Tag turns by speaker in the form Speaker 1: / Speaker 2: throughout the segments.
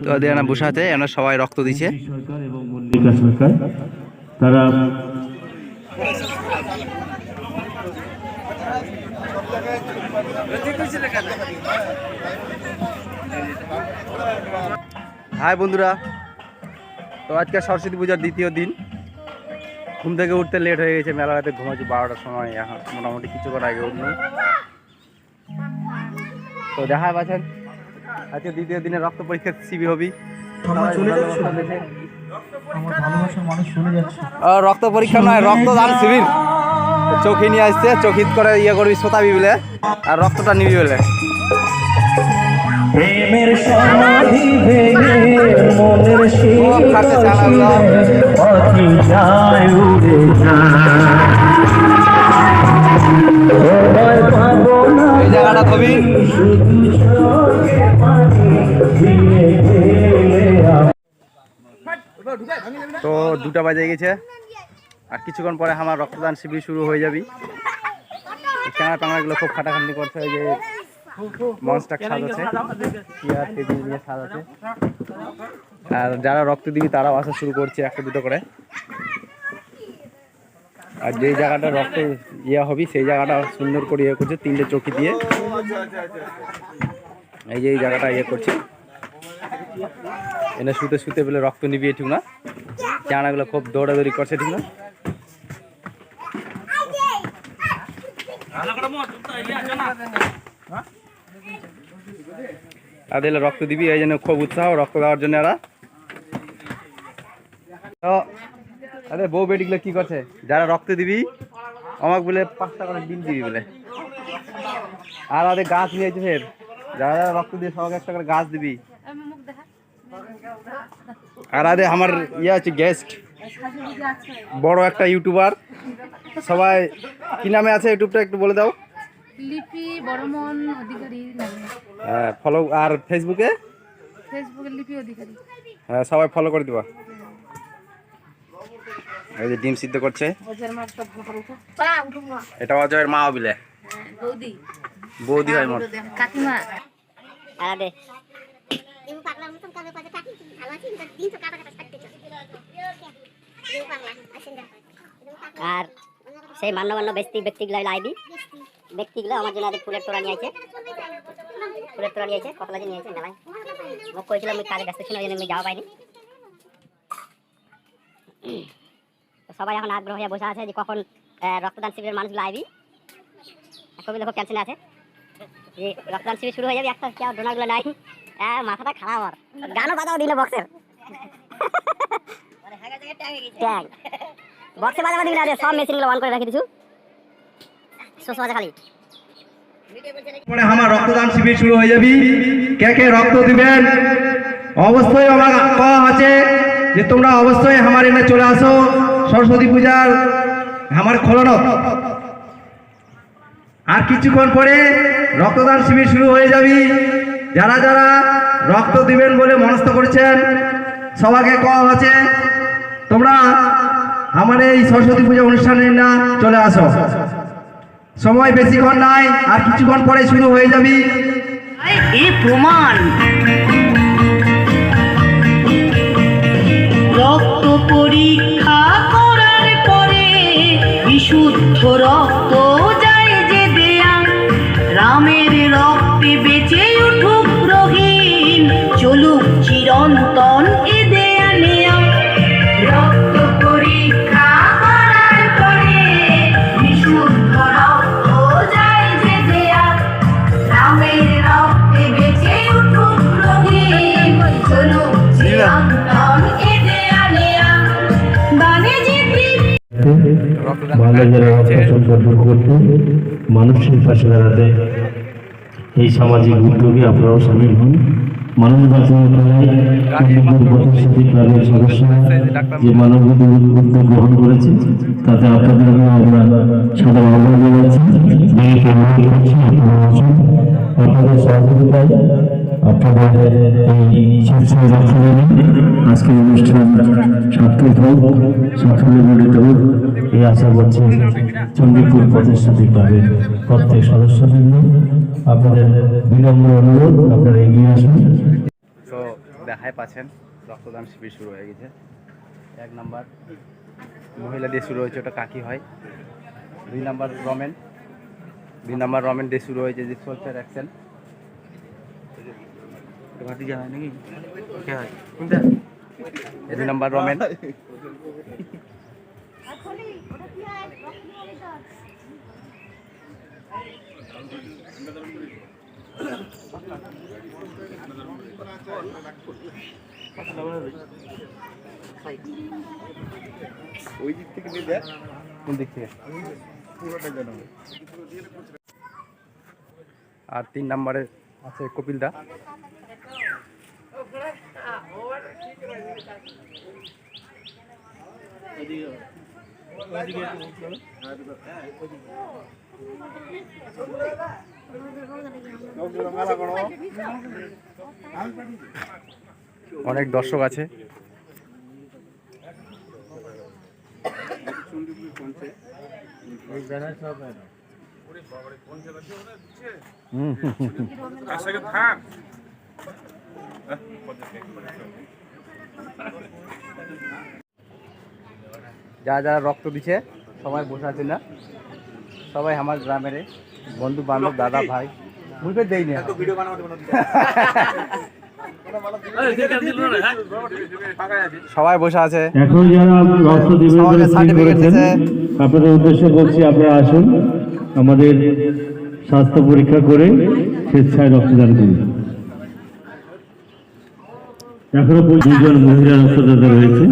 Speaker 1: তো এখানে বসে আছে সবাই রক্ত দিচ্ছে
Speaker 2: সরকার এবং মল্লিকা সরকার তারা
Speaker 1: হাই বন্ধুরা তো আজকে সরস্বতী পূজার দ্বিতীয় দিন। ঘুম থেকে উঠতে লেট হয়ে গেছে মেলা রাতে ঘুমাচ্ছি বারোটার সময় এখন মোটামুটি কিছুক্ষণ আগে উঠল তো দেখা পাচ্ছেন আজকে দ্বিতীয় দিনে রক্ত পরীক্ষার শিবির হবি। রক্ত পরীক্ষা নয় রক্তদান শিবির। চোখে নিয়ে আসছে চোখিত করে ইয়ে করবি শোতাবি বলে আর রক্তটা নিবি বলে।
Speaker 2: প্রেমের সমাধি ভেঙে মনের
Speaker 1: দুটা বাজে গেছে। আর কিছুক্ষণ পরে আমার রক্তদান শিবির শুরু হয়ে যাবে। ক্যামেরা ট্যামেরাগুলো খুব খাটাখাটি করছে ওই যে মঞ্চটা সাজাচ্ছে নিয়ে সাজাচ্ছে আর যারা রক্ত দিবি, তারাও আসা শুরু করছে একটা দুটো করে। আর যেই জায়গাটা রক্ত ইয়ে হবে, সেই জায়গাটা সুন্দর করে ইয়ে করছে, তিনটে চৌকি দিয়ে। এই যে এই জায়গাটা ইয়ে করছে। এনে শুতে শুতে বলে রক্ত নিবি ঠিক না? চানাগুলো খুব দৌড়াদৌড়ি করছে, ঠিক না? এলে রক্ত দিবি, এই জন্য খুব উৎসাহ, রক্ত দেওয়ার জন্য এরা। তো, আরে বউ বেটিগুলো কি করছে? যারা রক্ত দিবি, আমাকে বলে পাঁচটা করে ডিম দিবি বলে। আর ওদের গাছ ফের। যারা যারা রক্ত দিয়ে সবাইকে একটা করে গাছ দিবি। আর আরে আমার ইয়ে আছে গেস্ট বড় একটা ইউটিউবার সবাই কি নামে আছে ইউটিউবটা একটু বলে দাও।
Speaker 3: লিপি বড়মন অধিকারী
Speaker 1: হ্যাঁ ফলো আর ফেসবুকে
Speaker 3: ফেসবুকে লিপি অধিকারী।
Speaker 1: হ্যাঁ সবাই ফলো করে দিবা। এই যে ডিম সিদ্ধ করছে। এটা অজয়ের মা বিলে
Speaker 3: বৌদি।
Speaker 1: বৌদি হয় মোট
Speaker 3: কাকিমা।
Speaker 4: আলাদে
Speaker 5: মতন থাকি ভালো আছি দিন তো থাকতে পাগলা
Speaker 4: আর সেই মান্যগণ্য ব্যক্তি ব্যক্তিগুলো লাইবি ব্যক্তিগুলো আমার জন্য ফুলের তোড়া নিয়ে আছে ফুলের তোড়া নিয়ে আছে কতলা নিয়ে আছে মেলায় কইছিলাম আমি কাজে ব্যস্ত ছিল, ওই জন্য আমি যাওয়া পাইনি। সবাই এখন আগ্রহ হয়ে বসে আছে যে কখন রক্তদান শিবিরের মানুষগুলো আইবি। কবি দেখো ক্যান্সেল আছে। যে রক্তদান শিবির শুরু হয়ে যাবে, একটা কেউ ডোনারগুলো নাই। হ্যাঁ মাথাটা খারাপ আর গানও বাজাও বক্সের বক্সে সব মেশিনগুলো অন করে রাখি, দিছু? খালি।
Speaker 1: আমার রক্তদান শুরু হয়ে যাবি। কে কে রক্ত দিবেন? অবশ্যই আমার আছে যে তোমরা অবশ্যই আমার চলে আসো। সরস্বতী পূজার আমার আর কিছুক্ষণ পরে রক্তদান শিবির শুরু হয়ে যাবি। যারা যারা রক্ত দিবেন বলে মনস্থ করেছেন, সবাইকে কওয়া আছে তোমরা আমার এই সরস্বতী পূজা অনুষ্ঠানে না চলে আসো। সময় বেশিক্ষণ নাই, আর কিছুক্ষণ পরে শুরু হয়ে যাবি।
Speaker 6: এ প্রমাণ। রক্ত পরীক্ষা
Speaker 2: ভালো যারা সম্পর্ক করতে মানুষের পাশে দাঁড়াতে এই সামাজিক উদ্যোগে আপনারাও সামিল হন। মানব প্রতিশ্রুতি ক্লাবের সদস্যরা যে মানব উদ্যোগ গ্রহণ করেছে তাতে আপনাদেরকে আমরা সাদা আহ্বান জানাচ্ছি। আপনাদের সহযোগিতায় আজকের অনুষ্ঠান সার্থক হোক সাফল্যে হোক এই আশা করছি চণ্ডীপুর প্রতিশ্রুতি ক্লাবের প্রত্যেক সদস্যবৃন্দ আপনাদের বিনম্র অনুরোধ আপনারা এগিয়ে আসুন
Speaker 1: তো দেখায় পাচ্ছেন, রক্তদান শিবির শুরু হয়ে গেছে। এক নাম্বার মহিলা দিয়ে শুরু হয়েছে, ওটা কাকি হয়। দুই নাম্বার রমেন, দুই নাম্বার রমেন দিয়ে শুরু হয়েছে, যে সোলচার অ্যাকশন ভাতিজা হয় নাকি? কে হয়? কোনটা? দুই নাম্বার রমেন। কোন দিক থেকে? আর তিন নম্বরে আছে কপিলদা অনেক দর্শক আছে হুম। যারা যারা রক্ত দিছে সবাই বসে আছে না। সবাই আমার গ্রামের বন্ধু বান্ধব দাদা ভাই। বুঝতে দেয়নি সবাই বসে আছে।
Speaker 2: এখন যারা রক্ত দিবেন আপনাদের উদ্দেশ্যে বলছি আপনারা আসুন আমাদের স্বাস্থ্য পরীক্ষা করে স্বেচ্ছায় রক্তদান করুন। এখনও দুজন মহিলা রক্তদাতা রয়েছে।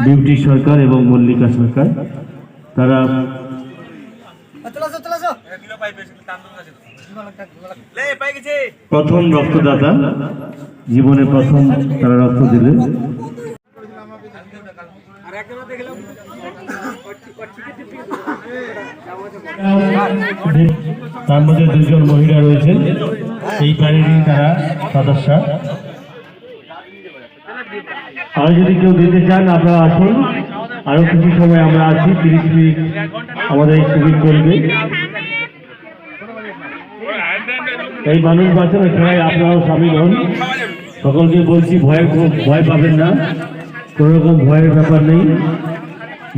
Speaker 2: বিউটি সরকার এবং মল্লিকা সরকার, তারা প্রথম রক্তদাতা, জীবনে প্রথম তারা রক্ত দিলেন তার মধ্যে দুজন মহিলা রয়েছেন, এই বাড়িরই তারা সদস্য। আর যদি কেউ দিতে চান, আপনারা আসুন। আরও কিছু সময় আমরা আছি, তিরিশ মিনিট আমাদের এই শিবির করবে এই মানুষ বাঁচানো খেলায় আপনারাও সামিল হন। সকলকে বলছি, ভয় ভয় পাবেন না। কোনো রকম ভয়ের ব্যাপার নেই।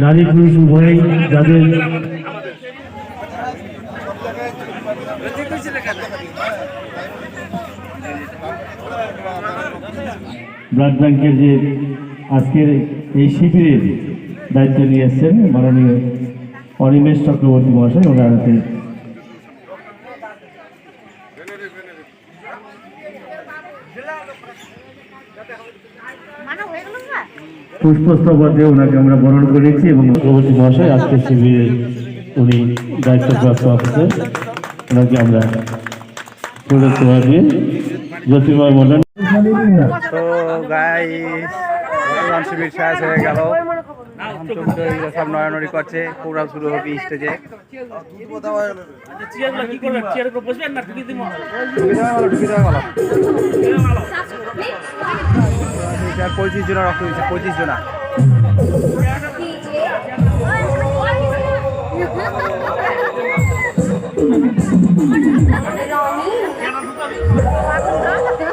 Speaker 2: নারী পুরুষ উভয়ই যাদের ব্লাড ব্যাংকের যে আজকের এই শিবিরের দায়িত্ব নিয়ে এসছেন মাননীয় অনিমেষ চক্রবর্তী মহাশয় ওনার হাতে। পুষ্পস্তবক দিয়ে ওনাকে আমরা বরণ করেছি এবং চক্রবর্তী মহাশয় আজকের শিবিরের উনি দায়িত্বপ্রাপ্ত অফিসার ওনাকে আমরা পুরস্কার জ্যোতির্ময় মন্ডল
Speaker 1: তো গাই শিবির শেষ হয়ে গেল। সব নড়ানড়ি করছে। প্রোগ্রাম শুরু হবে স্টেজে পঁচিশ জন রক্ত দিচ্ছে পঁচিশ জনা।
Speaker 5: Tá com tanta